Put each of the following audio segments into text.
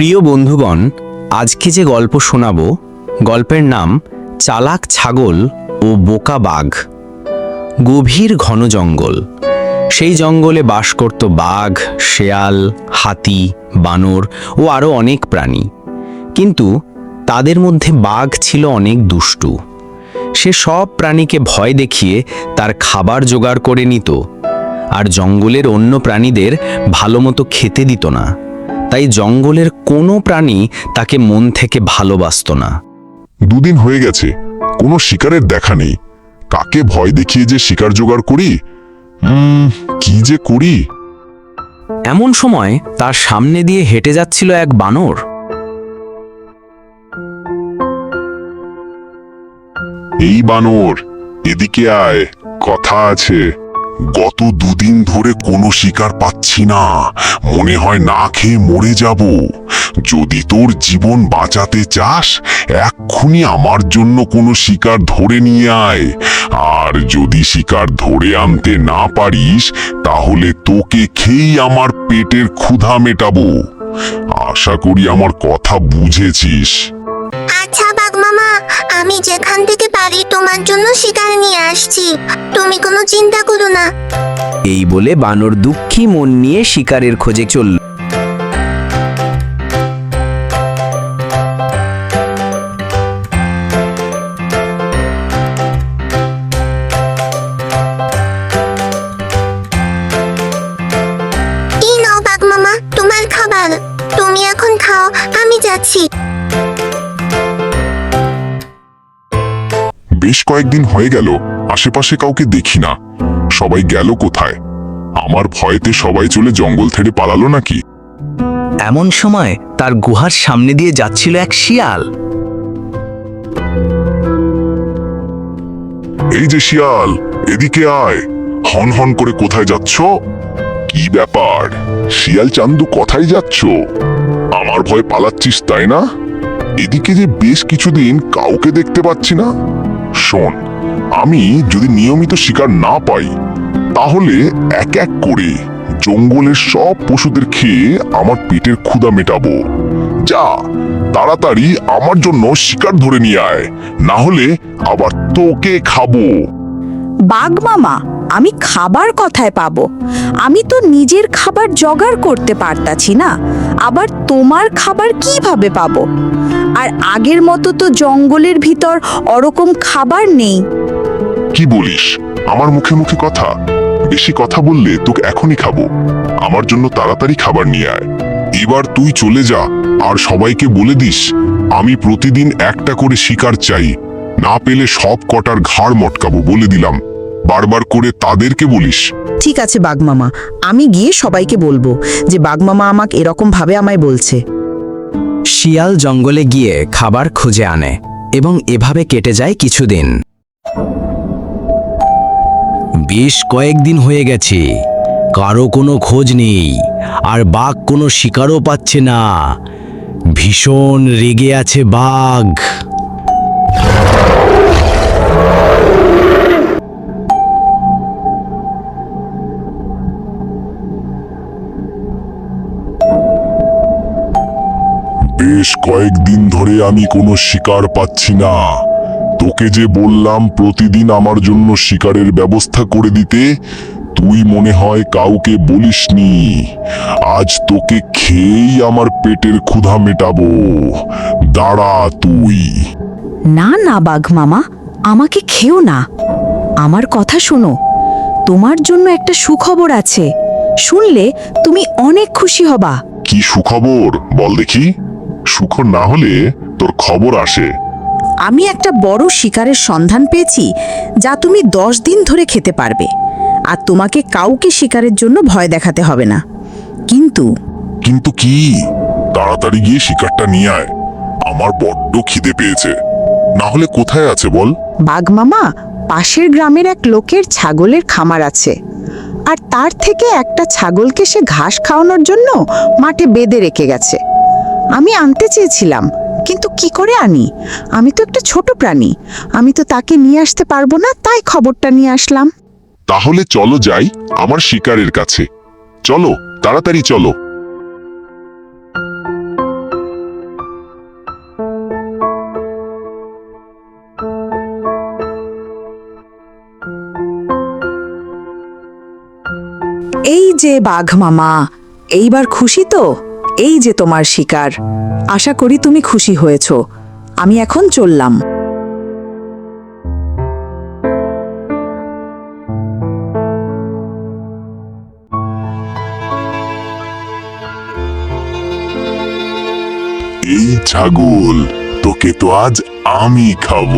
প্রিয় বন্ধুগণ, আজকে যে গল্প শোনাবো, গল্পের নাম চালাক ছাগল ও বোকা বাঘ। গভীর ঘন জঙ্গল। সেই জঙ্গলে বাস করত বাঘ, শেয়াল, হাতি, বানর ও আরও অনেক প্রাণী। কিন্তু তাদের মধ্যে বাঘ ছিল অনেক দুষ্টু। সে সব প্রাণীকে ভয় দেখিয়ে তার খাবার জোগাড় করে নিত। আর জঙ্গলের অন্য প্রাণীদের ভালো মতো খেতে দিত না। তাই জঙ্গলের কোনো প্রাণী তাকে মন থেকে ভালোবাসত না। দুদিন হয়ে গেছে কোনো শিকারের দেখা নেই। কাকে ভয় দেখিয়ে যে শিকার জোগাড় করি? কি যে করি? এমন সময় তার সামনে দিয়ে হেঁটে যাচ্ছিল এক বানর। এই বানর এদিকে আয় কথা আছে। গত দুদিন ধরে কোনো শিকার পাচ্ছি না। মনে হয় না খেয়ে মরে যাব। যদি তোর জীবন বাঁচাতে চাস, এক্ষুনি আমার জন্য কোনো শিকার ধরে নিয়ে আয়। আর যদি শিকার ধরে আনতে না পারিস, তাহলে তোকে খেয়েই আমার পেটের ক্ষুধা মেটাবো। আশা করি আমার কথা বুঝেছিস। আচ্ছা বাঘ মামা আমি যেখান থেকে তোমার জন্য শিকার নিয়ে আসছি। তুমি কোনো চিন্তা করো না। এই বলে বানর দুঃখী মন নিয়ে শিকারের খোঁজে চলল। তোমার খাবার। তুমি এখন খাও আমি যাচ্ছি। বেশ কয়েকদিন হয়ে গেল আশেপাশে কাউকে দেখি না। সবাই গেল কোথায়? আমার ভয়েতে সবাই চলে জঙ্গল ছেড়ে পালালো নাকি? এমন সময় তার গুহার সামনে দিয়ে যাচ্ছিল এক শিয়াল। এই যে শিয়াল এদিকে আয়। হন হন করে কোথায় যাচ্ছ? কি ব্যাপার? শিয়াল চান্দু কোথায় যাচ্ছ? আমার ভয় পালাচ্ছিস তাই না? এদিকে যে বেশ কিছুদিন কাউকে দেখতে পাচ্ছি না। শোন আমি যদি নিয়মিত শিকার না পাই, তাহলে এক এক করে জঙ্গলের সব পশুদের খেয়ে আমার পেটের ক্ষুধা মেটাবো। যা তাড়াতাড়ি আমার জন্য শিকার ধরে নিয়ে আয়, না হলে আবার তোকে খাব। বাঘ মামা আমি খাবার কথায় পাবো। আমি তো নিজের খাবার জোগাড় করতে পারতাছি না। আবার তোমার খাবার কীভাবে পাব? আর আগের মতো তো জঙ্গলের ভিতর ওরকম খাবার নেই। কি বলিস? আমার মুখে মুখে কথা। বেশি কথা বললে তোকে এখনই খাব। আমার জন্য তাড়াতাড়ি খাবার নিয়ে আয়। এবার তুই চলে যা, আর সবাইকে বলে দিস, আমি প্রতিদিন একটা করে শিকার চাই। না পেলে সব কটার ঘাড় মটকাবো বলে দিলাম। বারবার করে তাদেরকে বলিস। ঠিক আছে বাঘমামা আমি গিয়ে সবাইকে বলব যে বাঘমামা আমাকে এরকম ভাবে আমায় বলছে। শিয়াল জঙ্গলে গিয়ে খাবার খুঁজে আনে এবং এভাবে কেটে যায় কিছুদিন। বেশ কয়েকদিন হয়ে গেছে। কারও কোনো খোঁজ নেই আর বাঘ কোনো শিকারও পাচ্ছে না। ভীষণ রেগে আছে বাঘ। বেশ কয়েকদিন ধরে আমি কোনো শিকার পাচ্ছি না। তোকে যে বললাম প্রতিদিন আমার জন্য শিকারের ব্যবস্থা করে দিতে তুই মনে হয় কাউকে বলিসনি। আজ তোকে খেয়েই আমার পেটের ক্ষুধা মেটাবো। দাঁড়া তুই। না না বাঘ মামা আমাকে খেও না। আমার কথা শোনো তোমার জন্য একটা সুখবর আছে। শুনলে তুমি অনেক খুশি হবা। কি সুখবর? বল দেখি। সুখ না হলে তোর খবর আসে। আমি একটা বড় শিকারের সন্ধান পেয়েছি যা তুমি দশ দিন ধরে খেতে পারবে। আর তোমাকে কাউকে শিকারের জন্য ভয় দেখাতে হবে না। কিন্তু কিন্তু কি? তাড়াতাড়ি গিয়ে শিকারটা নিয়ে আয়। আমার বড্ড খিদে পেয়েছে। না হলে কোথায় আছে বল? বাঘমামা পাশের গ্রামের এক লোকের ছাগলের খামার আছে। আর তার থেকে একটা ছাগলকে সে ঘাস খাওয়ানোর জন্য মাঠে বেঁধে রেখে গেছে। আমি আনতে চেয়েছিলাম কিন্তু কি করে আনি? আমি তো একটা ছোট প্রাণী আমি তো তাকে নিয়ে আসতে পারব না তাই খবরটা নিয়ে আসলাম। তাহলে চলো যাই আমার শিকারের কাছে। চলো তাড়াতাড়ি চলো। এই যে বাঘ মামা এইবার খুশি তো? এই যে তোমার শিকার। আশা করি তুমি খুশি হয়েছ। আমি এখন চললাম। এই ছাগল, তোকে তো আজ আমি খাব।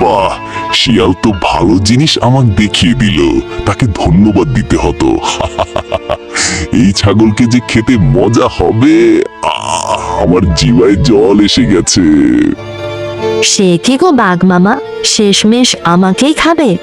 বাহ! শিয়াল তো ভালো জিনিস আমাকে দেখিয়ে দিল। তাকে ধন্যবাদ দিতে হতো। এই ছাগলকে যে খেতে মজা হবে আমার জিভায় জল এসে গেছে। সে কি গো বাঘ মামা? শেষমেশ আমাকেই খাবে?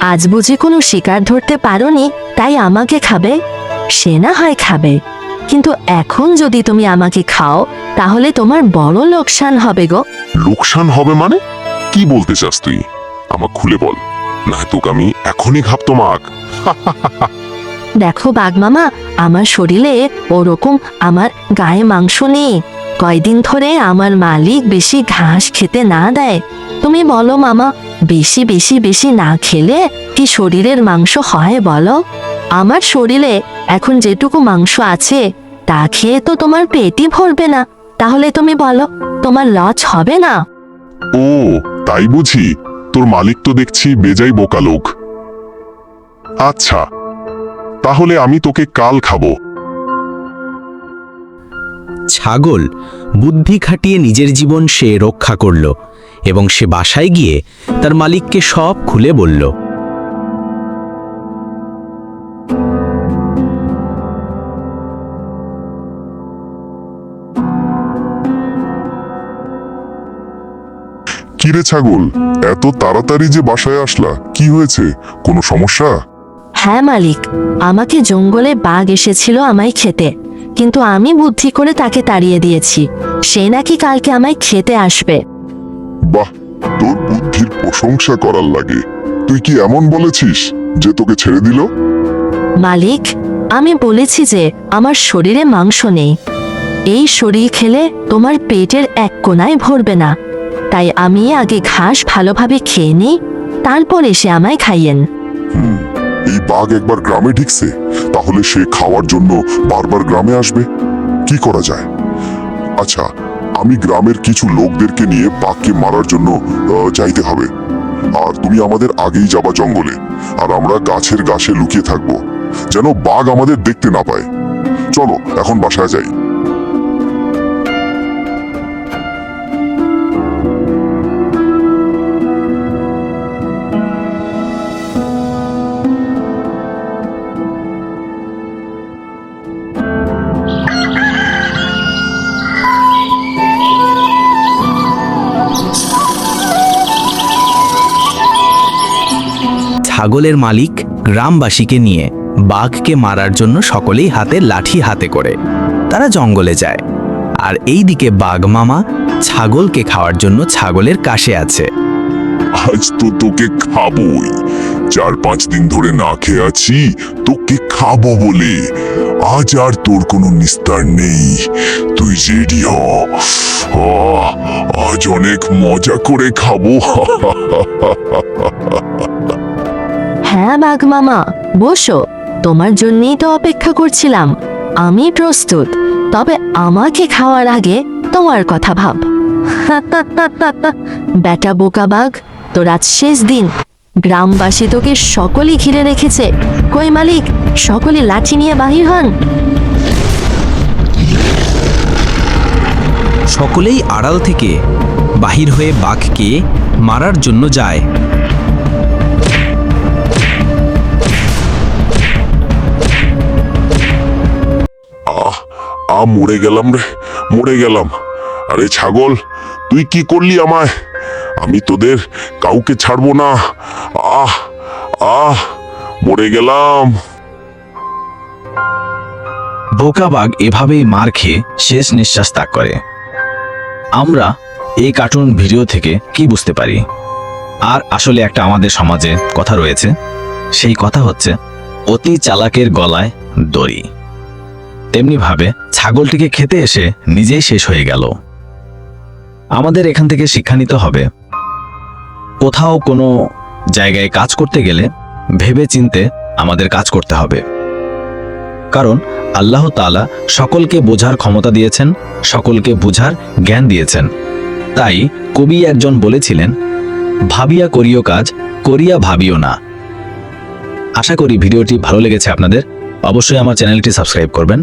আজ বুঝি কোনো শিকার ধরতে পারোনি তাই আমাকে খাবে? সে না হয় খাবে। কিন্তু এখন যদি তুমি আমাকে খাও তাহলে তোমার বড় লোকসান হবে গো। লোকসান হবে মানে? কি বলতে চাস তুই? আমাকে খুলে বল। না তোকে আমি এখনই ঘাপতো মাক। দেখো বাঘ মামা আমার শরীরে ওরকম আমার গায়ে মাংস নেই। কয়দিন ধরে আমার মালিক বেশি ঘাস খেতে না দেয়। তুমি বলো মামা বেশি বেশি বেশি না খেলে কি শরীরের মাংস হয় বলো? আমার শরীরে এখন যেটুকু মাংস আছে তা খেয়ে তো তোমার পেটই ভরবে না। তাহলে তুমি বলো তোমার লজ হবে না? ও তাই বুঝি। তোর মালিক তো দেখছি বেজাই বোকা লোক। আচ্ছা তাহলে আমি তোকে কাল খাব। ছাগল বুদ্ধি খাটিয়ে নিজের জীবন সে রক্ষা করল এবং সে বাসায় গিয়ে তার মালিককে সব খুলে বলল। কিরে ছাগল এত তাড়াতাড়ি যে বাসায় আসলা কি হয়েছে? কোনো সমস্যা? হ্যাঁ মালিক আমাকে জঙ্গলে বাঘ এসেছিল আমায় খেতে কিন্তু আমি বুদ্ধি করে তাকে তাড়িয়ে দিয়েছি সে নাকি কালকে আমায় খেতে আসবে। বাহ তোর বুদ্ধির প্রশংসা করার লাগে। তুই কি এমন বলেছিস যে তোকে ছেড়ে দিল? মালিক আমি বলেছি যে আমার শরীরে মাংস নেই। এই শরীর খেলে তোমার পেটের এক কোনায় ভরবে না। তাই আমি আগে ঘাস ভালোভাবে খেয়ে নিই, তারপর এসে আমায় খাইয়েন। এই বাঘ একবার গ্রামে ঢিকছে, তাহলে সে খাওয়ার জন্য বারবার গ্রামে আসবে? কি করা যায়? আচ্ছা আমি গ্রামের কিছু লোকদেরকে নিয়ে বাঘকে মারার জন্য যাইতে হবে। আর তুমি আমাদের আগেই যাবা জঙ্গলে, আর আমরা গাছের গাছে লুকিয়ে থাকব, যেন বাঘ আমাদের দেখতে না পায়। চলো, এখন বাসায় যাই। ছাগলের মালিক গ্রামবাসীকে নিয়ে বাঘকে মারার জন্য সকলেই হাতে লাঠি হাতে করে। তারা জঙ্গলে যায়। আর এই দিকে বাঘ মামা ছাগলকে খাওয়ার জন্য ছাগলের কাশে আছে। আজ তো তোকে খাবোই। চার পাঁচ দিন ধরে না খেয়ে আছি, তোকে খাব বলে। আজ আর তোর কোনো নিস্তার নেই। তুই রেডি হ, আজ অনেক মজা করে খাব। হ্যাঁ বাঘ মামা বসো। তোমার জন্যই তো অপেক্ষা করছিলাম। আমি প্রস্তুত, তবে আমাকে খাওয়ার আগে তোমার কথা ভাব। বেটা বোকা বাঘ, তোর আজ শেষ দিন। গ্রামবাসী তোকে সকলেই ঘিরে রেখেছে। কই মালিক, সকলে লাঠি নিয়ে বাহির হন। সকলেই আড়াল থেকে বাহির হয়ে বাঘকে মারার জন্য যায়। মরে গেলাম রে, মরে গেলাম। আরে ছাগল, তুই কি করলি আমায়? আমি তোদের কাউকে ছাড়বো না। আহ আহ, মরে গেলাম। বোকা বাঘ এভাবেই মার খেয়ে শেষ নিঃশ্বাস ত্যাগ করে। আমরা এই কার্টুন ভিডিও থেকে কি বুঝতে পারি? আর আসলে একটা আমাদের সমাজে কথা রয়েছে। সেই কথা হচ্ছে, অতি চালাকের গলায় দড়ি। তেমনিভাবে ছাগলটিকে খেতে এসে নিজেই শেষ হয়ে গেল। আমাদের এখান থেকে শিক্ষা নিতে হবে। কোথাও কোনো জায়গায় কাজ করতে গেলে ভেবে চিনতে আমাদের কাজ করতে হবে। কারণ আল্লাহ তাআলা সকলকে বোঝার ক্ষমতা দিয়েছেন, সকলকে বোঝার জ্ঞান দিয়েছেন। তাই কবি একজন বলেছিলেন, ভাবিয়া করিও কাজ, করিয়া ভাবিও না। আশা করি ভিডিওটি ভালো লেগেছে আপনাদের। অবশ্যই আমার চ্যানেলটি সাবস্ক্রাইব করবেন।